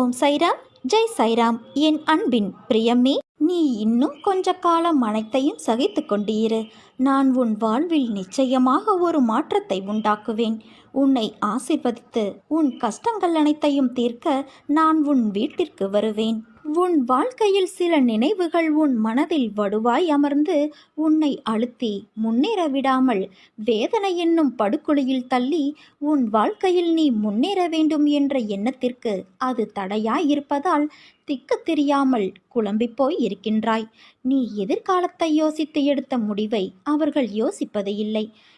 ஓம் சைராம் ஜெய் சைராம். என் அன்பின் பிரியமே நீ இன்னும் கொஞ்ச காலம் அனைத்தையும் சகித்து கொண்டீரு. நான் உன் வாழ்வில் நிச்சயமாக ஒரு மாற்றத்தை உண்டாக்குவேன். உன்னை ஆசிர்வதித்து உன் கஷ்டங்கள் அனைத்தையும் தீர்க்க நான் உன் வீட்டிற்கு வருவேன். உன் வாழ்க்கையில் சில நினைவுகள் உன் மனதில் வடுவாய் அமர்ந்து உன்னை அழுத்தி முன்னேற விடாமல் வேதனை என்னும் படுகொலியில் தள்ளி உன் வாழ்க்கையில் நீ முன்னேற வேண்டும் என்ற எண்ணத்திற்கு அது தடையாய் இருப்பதால் திக்கு தெரியாமல் குழம்பிப் போய் இருக்கின்றாய். நீ எதிர்காலத்தை யோசித்து எடுத்த முடிவை அவர்கள் யோசிப்பது இல்லை.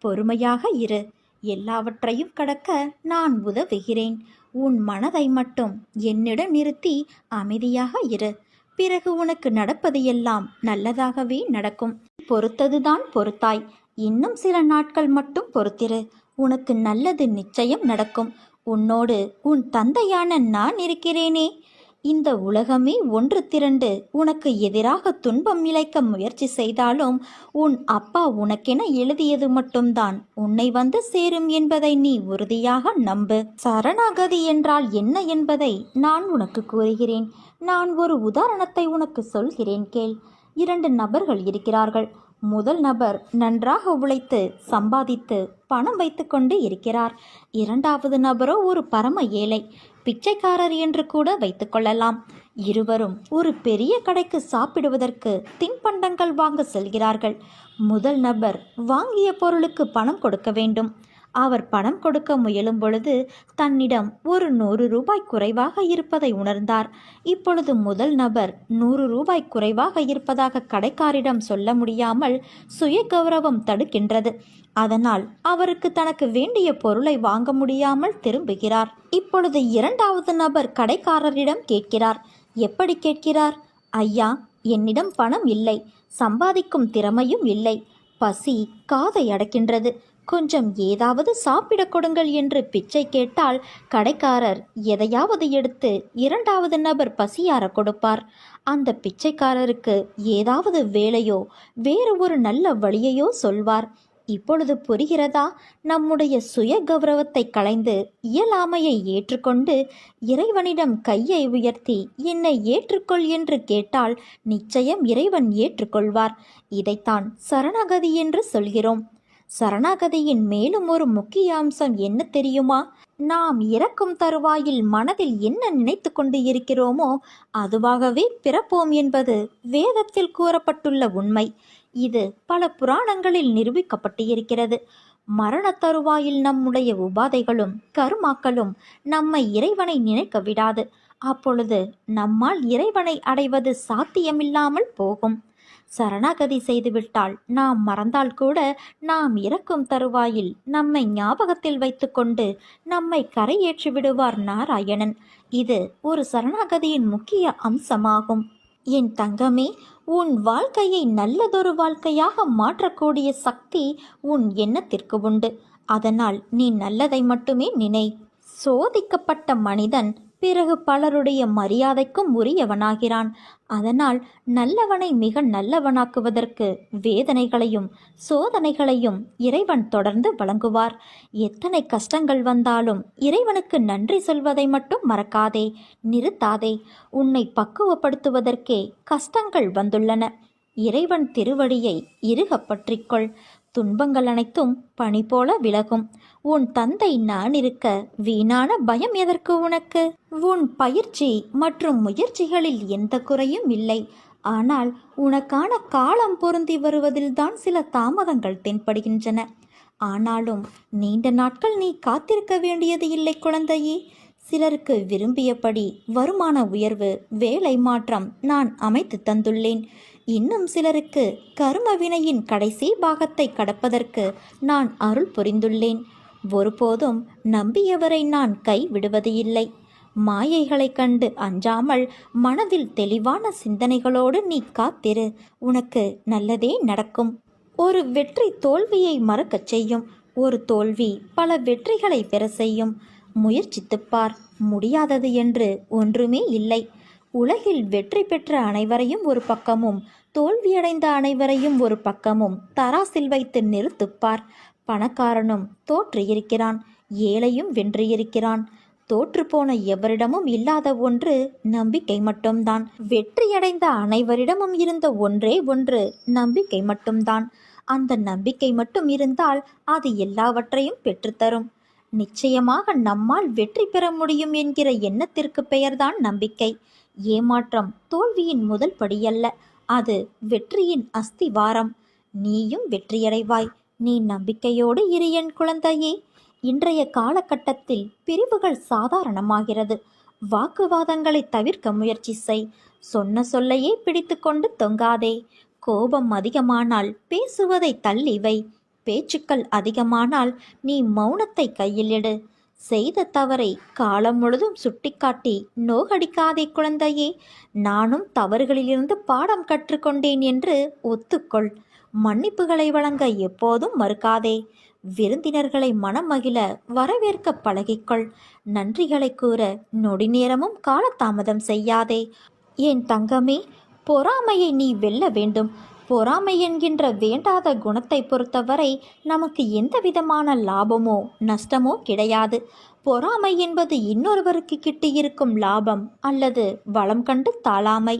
பொறுமையாக இரு. எல்லாவற்றையும் கடக்க நான் உதவுகிறேன். உன் மனதை மட்டும் என்னிடம் நிறுத்தி அமைதியாக இரு. பிறகு உனக்கு நடப்பது எல்லாம் நல்லதாகவே நடக்கும். பொறுத்ததுதான் பொறுத்தாய். இன்னும் சில நாட்கள் மட்டும் பொறுத்திரு. உனக்கு நல்லது நிச்சயம் நடக்கும். உன்னோடு உன் தந்தையான நான் இருக்கிறேனே. இந்த உலகமே ஒன்று திரண்டு உனக்கு எதிராக துன்பம் இழைக்க முயற்சி செய்தாலும் உன் அப்பா உனக்கென எழுதியது மட்டும்தான். உன்னை வந்து சேரும் என்பதை நீ உறுதியாக நம்பு. சரணாகதி என்றால் என்ன என்பதை நான் உனக்கு கூறுகிறேன். நான் ஒரு உதாரணத்தை உனக்கு சொல்கிறேன் கேள். இரண்டு நபர்கள் இருக்கிறார்கள். முதல் நபர் நன்றாக உழைத்து சம்பாதித்து பணம் வைத்துக்கொண்டு இருக்கிறார். இரண்டாவது நபரோ ஒரு பரம ஏழை. பிச்சைக்காரர் என்று கூட வைத்துக்கொள்ளலாம் இருவரும் ஒரு பெரிய கடைக்கு சாப்பிடுவதற்கு தின்பண்டங்கள் வாங்க செல்கிறார்கள். முதல் நபர் வாங்கிய பொருளுக்கு பணம் கொடுக்க வேண்டும். அவர் பணம் கொடுக்க முயலும் பொழுது தன்னிடம் ஒரு நூறு ரூபாய் குறைவாக இருப்பதை உணர்ந்தார். இப்பொழுது முதல் நபர் நூறு ரூபாய் குறைவாக இருப்பதாக கடைக்காரிடம் சொல்ல முடியாமல் சுய கௌரவம் தடுக்கின்றது. அதனால் அவருக்கு தனக்கு வேண்டிய பொருளை வாங்க முடியாமல் திரும்புகிறார். இப்பொழுது இரண்டாவது நபர் கடைக்காரரிடம் கேட்கிறார். எப்படி கேட்கிறார்? ஐயா என்னிடம் பணம் இல்லை. சம்பாதிக்கும் திறமையும் இல்லை. பசி காதை அடக்கின்றது. கொஞ்சம் ஏதாவது சாப்பிடக் கொடுங்கள் என்று பிச்சை கேட்டால் கடைக்காரர் எதையாவது எடுத்து இரண்டாவது நபர் பசியார கொடுப்பார். அந்த பிச்சைக்காரருக்கு ஏதாவது வேலையோ வேறு ஒரு நல்ல வழியையோ சொல்வார். இப்பொழுது புரிகிறதா? நம்முடைய சுய கௌரவத்தை களைந்து இயலாமையை ஏற்றுக்கொண்டு இறைவனிடம் கையை உயர்த்தி என்னை ஏற்றுக்கொள் என்று கேட்டால் நிச்சயம் இறைவன் ஏற்றுக்கொள்வார். இதைத்தான் சரணாகதி என்று சொல்கிறோம். சரணாகதியின் மேலும் ஒரு முக்கிய அம்சம் என்ன தெரியுமா? நாம் இறக்கும் தருவாயில் மனதில் என்ன நினைத்து கொண்டு இருக்கிறோமோ அதுவாகவே பிறப்போம் என்பது வேதத்தில் கூறப்பட்டுள்ள உண்மை. இது பல புராணங்களில் நிரூபிக்கப்பட்டு இருக்கிறது மரண தருவாயில் நம்முடைய உபாதைகளும் கருமாக்களும் நம்மை இறைவனை நினைக்க விடாது. அப்பொழுது நம்மால் இறைவனை அடைவது சாத்தியமில்லாமல் போகும். சரணாகதி செய்துவிட்டால் நாம் மறந்தால் கூட நாம் இறக்கும் தருவாயில் நம்மை ஞாபகத்தில் வைத்துக்கொண்டு நம்மை கரையேற்றி விடுவார் நாராயணன். இது ஒரு சரணாகதியின் முக்கிய அம்சமாகும். என் தங்கமே உன் வாழ்க்கையை நல்லதொரு வாழ்க்கையாக மாற்றக்கூடிய சக்தி உன் எண்ணத்திற்கு உண்டு. அதனால் நீ நல்லதை மட்டுமே நினை. சோதிக்கப்பட்ட மனிதன் பிறகு பலருடைய மரியாதைக்கும் உரியவனாகிறான். அதனால் நல்லவனை மிக நல்லவனாக்குவதற்கு வேதனைகளையும் சோதனைகளையும் இறைவன் தொடர்ந்து வழங்குவார். எத்தனை கஷ்டங்கள் வந்தாலும் இறைவனுக்கு நன்றி சொல்வதை மட்டும் மறக்காதே நிறுத்தாதே. உன்னை பக்குவப்படுத்துவதற்கே கஷ்டங்கள் வந்துள்ளன. இறைவன் திருவடியை இறுகப் பற்றிக்கொள். துன்பங்கள் அனைத்தும் பனி போல விலகும். உன் தந்தை நான் இருக்க வீணான பயம் எதற்கு உனக்கு? உன் பயிற்சி மற்றும் முயற்சிகளில் எந்த குறையும் இல்லை. ஆனால் உனக்கான காலம் பொருந்தி வருவதில்தான் சில தாமதங்கள் தென்படுகின்றன. ஆனாலும் நீண்ட நாட்கள் நீ காத்திருக்க வேண்டியது இல்லை குழந்தையே. சிலருக்கு விரும்பியபடி வருமான உயர்வு வேலை மாற்றம் நான் அமைத்து தந்துள்ளேன். இன்னும் சிலருக்கு கர்ம வினையின் கடைசி பாகத்தை கடப்பதற்கு நான் அருள் புரிந்துள்ளேன். ஒருபோதும் நம்பியவரை நான் கைவிடுவது இல்லை மாயைகளைக் கண்டு அஞ்சாமல் மனதில் தெளிவான சிந்தனைகளோடு நீ காத்திரு. உனக்கு நல்லதே நடக்கும். ஒரு வெற்றி தோல்வியை மறக்கச் செய்யும். ஒரு தோல்வி பல வெற்றிகளை பெற செய்யும். முயற்சித்துப்பார் முடியாதது என்று ஒன்றுமே இல்லை. உலகில் வெற்றி பெற்ற அனைவரையும் ஒரு பக்கமும் தோல்வியடைந்த அனைவரையும் ஒரு பக்கமும் தராசில் வைத்து நிறுத்துப்பார் பணக்காரனும் தோற்று இருக்கிறான் ஏழையும் வென்றியிருக்கிறான். தோற்றுப்போன எவரிடமும் இல்லாத ஒன்று நம்பிக்கை மட்டும்தான். வெற்றியடைந்த அனைவரிடமும் இருந்த ஒன்றே ஒன்று நம்பிக்கை மட்டும்தான். அந்த நம்பிக்கை மட்டும் இருந்தால் அது எல்லாவற்றையும் பெற்றுத்தரும். நிச்சயமாக நம்மால் வெற்றி பெற முடியும் என்கிற எண்ணத்திற்கு பெயர்தான் நம்பிக்கை. ஏமாற்றம் தோல்வியின் முதல் படியல்ல. அது வெற்றியின் அஸ்திவாரம். நீயும் வெற்றியடைவாய். நீ நம்பிக்கையோடு இரு என் குழந்தையே. இன்றைய காலகட்டத்தில் பிரிவுகள் சாதாரணமாகிறது. வாக்குவாதங்களை தவிர்க்க முயற்சி செய். சொன்ன சொல்லையே பிடித்துக்கொண்டு தொங்காதே. கோபம் அதிகமானால் பேசுவதை தள்ளி வை. பேச்சுக்கள் அதிகமானால் நீ மௌனத்தை கையிலிடு செய்த தவறை காலம் முழுதும் சுட்டிக்காட்டி நோகடிக்காதே குழந்தையே. நானும் தவறுகளிலிருந்து பாடம் கற்றுக்கொண்டேன் என்று ஒத்துக்கொள். மன்னிப்புகளை வழங்க எப்போதும் மறுக்காதே. விருந்தினர்களை மனம் மகிழ வரவேற்க பழகிக்கொள். நன்றிகளை கூற நொடி நேரமும் காலதாமதம் செய்யாதே. என் தங்கமே பொறாமையை நீ வெல்ல வேண்டும். பொறாமை என்கின்ற வேண்டாத குணத்தை பொறுத்தவரை நமக்கு எந்த விதமான லாபமோ நஷ்டமோ கிடையாது. பொறாமை என்பது இன்னொருவருக்கு கிட்டியிருக்கும் லாபம் அல்லது வளம் கண்டு தாழாமை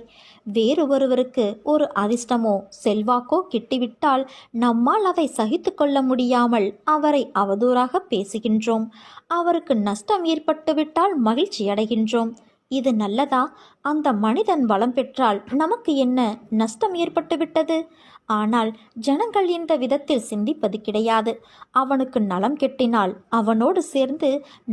வேறு ஒருவருக்கு ஒரு அதிர்ஷ்டமோ செல்வாக்கோ கிட்டிவிட்டால் நம்மால் அதை சகித்து கொள்ள முடியாமல் அவரை அவதூறாக பேசுகின்றோம். அவருக்கு நஷ்டம் ஏற்பட்டுவிட்டால் மகிழ்ச்சி அடைகின்றோம். இது நல்லதா? அந்த மனிதன் வளம் பெற்றால் நமக்கு என்ன நஷ்டம் ஏற்பட்டுவிட்டது ஆனால் ஜனங்கள் இந்த விதத்தில் சிந்திப்பது கிடையாது. அவனுக்கு நலம் கெட்டினால் அவனோடு சேர்ந்து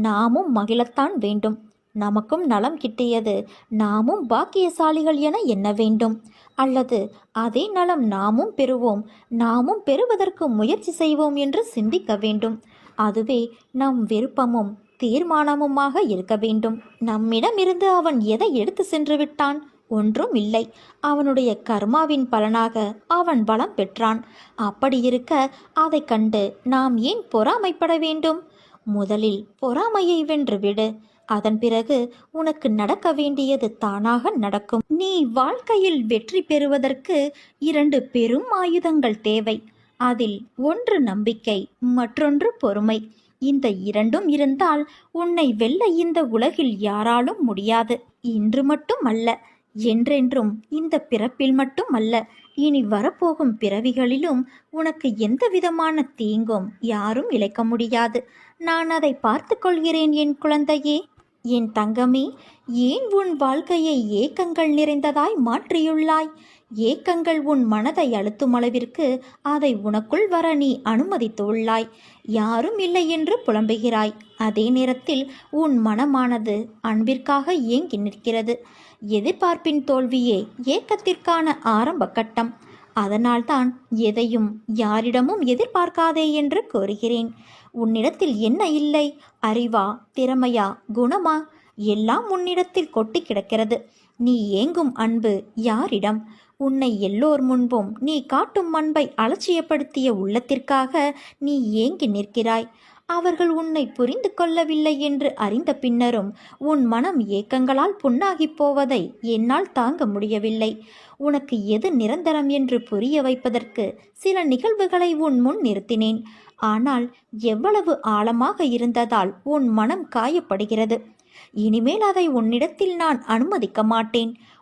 நாமும் மகிழத்தான் வேண்டும். நமக்கும் நலம் கிட்டியது நாமும் பாக்கியசாலிகள் என எண்ண வேண்டும். அல்லது அதே நலம் நாமும் பெறுவோம் நாமும் பெறுவதற்கு முயற்சி செய்வோம் என்று சிந்திக்க வேண்டும். அதுவே நம் விருப்பமும் தீர்மானமுமாக இருக்க வேண்டும். நம்மிடமிருந்து அவன் எதை எடுத்து சென்று விட்டான்? ஒன்றும் இல்லை. அவனுடைய கர்மாவின் பலனாக அவன் பலம் பெற்றான். அப்படி இருக்க அதை கண்டு நாம் ஏன் பொறாமைப்பட வேண்டும்? முதலில் பொறாமையை வென்று விடு. அதன் பிறகு உனக்கு நடக்க வேண்டியது தானாக நடக்கும். நீ வாழ்க்கையில் வெற்றி பெறுவதற்கு இரண்டு பெரும் ஆயுதங்கள் தேவை. அதில் ஒன்று நம்பிக்கை மற்றொன்று பொறுமை. இந்த இரண்டும் இருந்தால் உன்னை வெல்ல இந்த உலகில் யாராலும் முடியாது. இன்று மட்டும் அல்ல. என்றென்றும் இந்த பிறப்பில் மட்டும் அல்ல இனி வரப்போகும் பிறவிகளிலும் உனக்கு எந்த விதமான தீங்கும் யாரும் இழைக்க முடியாது. நான் அதை பார்த்து கொள்கிறேன் என் குழந்தையே. என் தங்கமே ஏன் உன் வாழ்க்கையை ஏக்கங்கள் நிறைந்ததாய் மாற்றியுள்ளாய்? ஏக்கங்கள் உன் மனதை அழுத்தும் அளவிற்கு அதை உனக்குள் வர நீ அனுமதித்துள்ளாய். யாரும் இல்லை என்று புலம்புகிறாய். அதே நேரத்தில் உன் மனமானது அன்பிற்காக ஏங்கி நிற்கிறது. எதிர்பார்ப்பின் தோல்வியே ஏக்கத்திற்கான ஆரம்ப கட்டம். அதனால்தான் எதையும் யாரிடமும் எதிர்பார்க்காதே என்று கோருகிறேன் உன்னிடத்தில் என்ன இல்லை? அறிவா? திறமையா? குணமா? எல்லாம் உன்னிடத்தில் கொட்டி கிடக்கிறது. நீ ஏங்கும் அன்பு யாரிடம்? உன்னை எல்லோர் முன்பும் நீ காட்டும் அன்பை அலட்சியப்படுத்திய உள்ளத்திற்காக நீ ஏங்கி நிற்கிறாய். அவர்கள் உன்னை புரிந்து கொள்ளவில்லை என்று அறிந்த பின்னரும் உன் மனம் ஏக்கங்களால் புண்ணாகிப் போவதை என்னால் தாங்க முடியவில்லை. உனக்கு எது நிரந்தரம் என்று புரிய வைப்பதற்கு சில நிகழ்வுகளை உன் முன் நிறுத்தினேன். ஆனால் எவ்வளவு ஆழமாக இருந்ததால் உன் மனம் காயப்படுகிறது. இனிமேல் அதை உன்னிடத்தில் நான் அனுமதிக்க மாட்டேன்.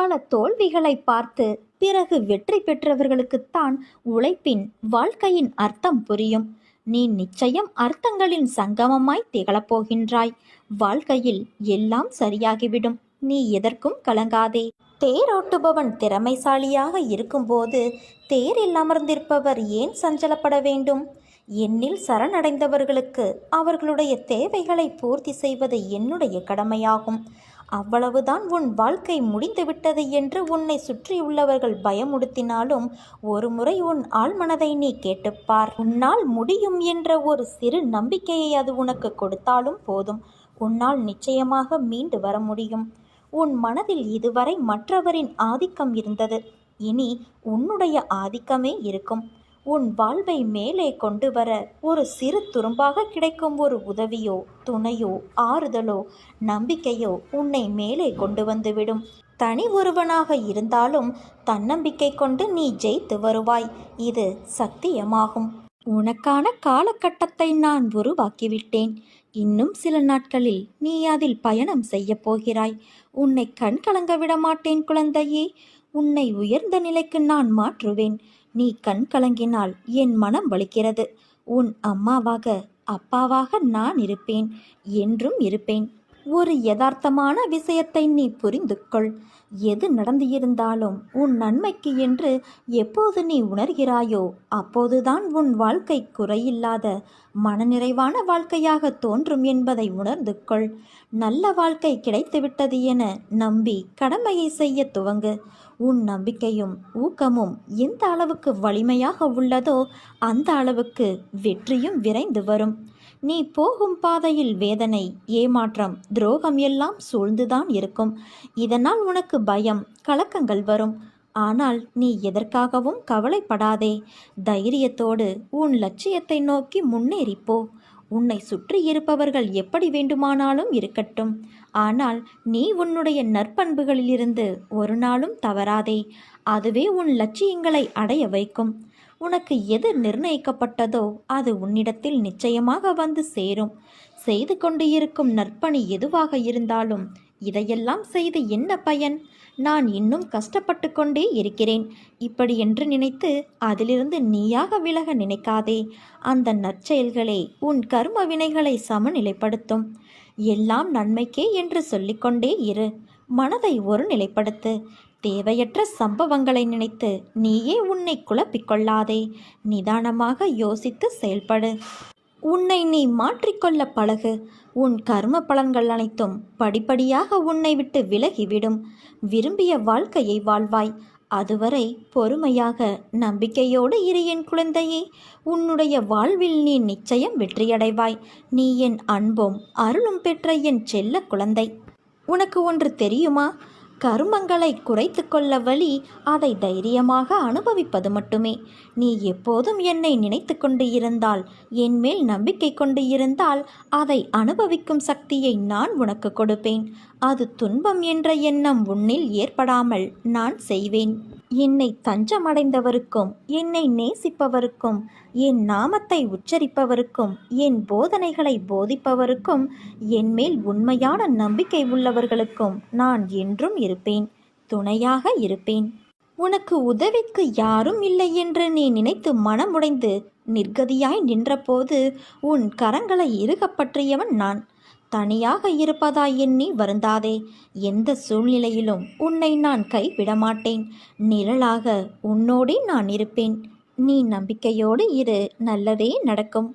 பல தோல்விகளை பார்த்து பிறகு வெற்றி பெற்றவர்களுக்குத்தான் உழைப்பின் வாழ்க்கையின் அர்த்தம் புரியும். நீ நிச்சயம் அர்த்தங்களின் சங்கமமாய் திகழப்போகின்றாய். வாழ்க்கையில் எல்லாம் சரியாகிவிடும். நீ எதற்கும் கலங்காதே. தேரோட்டுபவன் திறமைசாலியாக இருக்கும்போது தேரில் அமர்ந்திருப்பவர் ஏன் சஞ்சலப்பட வேண்டும்? என்னில் சரணடைந்தவர்களுக்கு அவர்களுடைய தேவைகளை பூர்த்தி செய்வது என்னுடைய கடமையாகும். அவ்வளவுதான் உன் வாழ்க்கை முடிந்துவிட்டது என்று உன்னை சுற்றியுள்ளவர்கள் பயமுடுத்தினாலும் ஒரு முறை உன் ஆழ்மனதை நீ கேட்டுப்பார். உன்னால் முடியும் என்ற ஒரு சிறு நம்பிக்கையை அது உனக்கு கொடுத்தாலும் போதும். உன்னால் நிச்சயமாக மீண்டு வர முடியும். உன் மனதில் இதுவரை மற்றவரின் ஆதிக்கம் இருந்தது. இனி உன்னுடைய ஆதிக்கமே இருக்கும். உன் வாழ்வை மேலே கொண்டு வர ஒரு சிறு துரும்பாக கிடைக்கும் ஒரு உதவியோ துணையோ ஆறுதலோ நம்பிக்கையோ உன்னை மேலே கொண்டு வந்துவிடும். தனி ஒருவனாக இருந்தாலும் தன்னம்பிக்கை கொண்டு நீ ஜெயித்து வருவாய். இது சத்தியமாகும். உனக்கான காலகட்டத்தை நான் உருவாக்கிவிட்டேன். இன்னும் சில நாட்களில் நீ அதில் பயணம் செய்யப் போகிறாய். உன்னை கண் கலங்க விட மாட்டேன் குழந்தையே. உன்னை உயர்ந்த நிலைக்கு நான் மாற்றுவேன். நீ கண் கலங்கினால் என் மனம் வலிக்கிறது. உன் அம்மாவாக அப்பாவாக நான் இருப்பேன். என்றும் இருப்பேன். ஒரு யதார்த்தமான விஷயத்தை நீ புரிந்து கொள் எது நடந்து இருந்தாலும் உன் நன்மைக்கு என்று எப்போது நீ உணர்கிறாயோ அப்போதுதான் உன் வாழ்க்கை குறையில்லாத மனநிறைவான வாழ்க்கையாக தோன்றும் என்பதை உணர்ந்து கொள் நல்ல வாழ்க்கை கிடைத்துவிட்டது என நம்பி கடமையை செய்ய துவங்கு. உன் நம்பிக்கையும் ஊக்கமும் எந்த அளவுக்கு வலிமையாக உள்ளதோ அந்த அளவுக்கு வெற்றியும் விரைந்து வரும். நீ போகும் பாதையில் வேதனை ஏமாற்றம் துரோகம் எல்லாம் சூழ்ந்துதான் இருக்கும். இதனால் உனக்கு பயம் கலக்கங்கள் வரும். ஆனால் நீ எதற்காகவும் கவலைப்படாதே. தைரியத்தோடு உன் லட்சியத்தை நோக்கி முன்னேறிப்போ உன்னை சுற்றி இருப்பவர்கள் எப்படி வேண்டுமானாலும் இருக்கட்டும். ஆனால் நீ உன்னுடைய நற்பண்புகளிலிருந்து ஒரு நாளும் தவறாதே. அதுவே உன் லட்சியங்களை அடைய வைக்கும். உனக்கு எது நிர்ணயிக்கப்பட்டதோ அது உன்னிடத்தில் நிச்சயமாக வந்து சேரும். செய்து கொண்டு இருக்கும் நற்பணி எதுவாக இருந்தாலும் இதையெல்லாம் செய்து என்ன பயன்? நான் இன்னும் கஷ்டப்பட்டு கொண்டே இருக்கிறேன். இப்படி என்று நினைத்து அதிலிருந்து நீயாக விலக நினைக்காதே. அந்த நற்செயல்களே உன் கர்ம வினைகளை சமநிலைப்படுத்தும். எல்லாம் நன்மைக்கே என்று சொல்லிக்கொண்டே இரு. மனதை ஒரு நிலைப்படுத்து. தேவையற்ற சம்பவங்களை நினைத்து நீயே உன்னை குழப்பிக்கொள்ளாதே. நிதானமாக யோசித்து செயல்படு. உன்னை நீ மாற்றிக்கொள்ள பழகு. உன் கர்ம பலன்கள் அனைத்தும் படிப்படியாக உன்னை விட்டு விலகிவிடும். விரும்பிய வாழ்க்கையை வாழ்வாய். அதுவரை பொறுமையாக நம்பிக்கையோடு இரு என் குழந்தையே உன்னுடைய வாழ்வில் நீ நிச்சயம் வெற்றியடைவாய். நீ என் அன்பும் அருளும் பெற்ற என் செல்ல குழந்தை. உனக்கு ஒன்று தெரியுமா? கருமங்களை குறைத்து கொள்ள வழி அதை தைரியமாக அனுபவிப்பது மட்டுமே. நீ எப்போதும் என்னை நினைத்து கொண்டு இருந்தால் என் மேல் நம்பிக்கை கொண்டு இருந்தால் அதை அனுபவிக்கும் சக்தியை நான் உனக்கு கொடுப்பேன். அது துன்பம் என்ற எண்ணம் உன்னில் ஏற்படாமல் நான் செய்வேன். என்னை தஞ்சமடைந்தவருக்கும் என்னை நேசிப்பவருக்கும் என் நாமத்தை உச்சரிப்பவருக்கும் என் போதனைகளை போதிப்பவருக்கும் என்மேல் உண்மையான நம்பிக்கை உள்ளவர்களுக்கும் நான் என்றும் இருப்பேன். துணையாக இருப்பேன். உனக்கு உதவிக்கு யாரும் இல்லை என்று நீ நினைத்து மனமுடைந்து நிர்கதியாய் நின்றபோது உன் கரங்களை இறுகப்பற்றியவன் நான். தனியாக இருப்பதாய் எண்ணி வருந்தாதே. எந்த சூழ்நிலையிலும் உன்னை நான் கைவிட மாட்டேன் நிழலாக உன்னோடே நான் இருப்பேன். நீ நம்பிக்கையோடு இரு. நல்லதே நடக்கும்.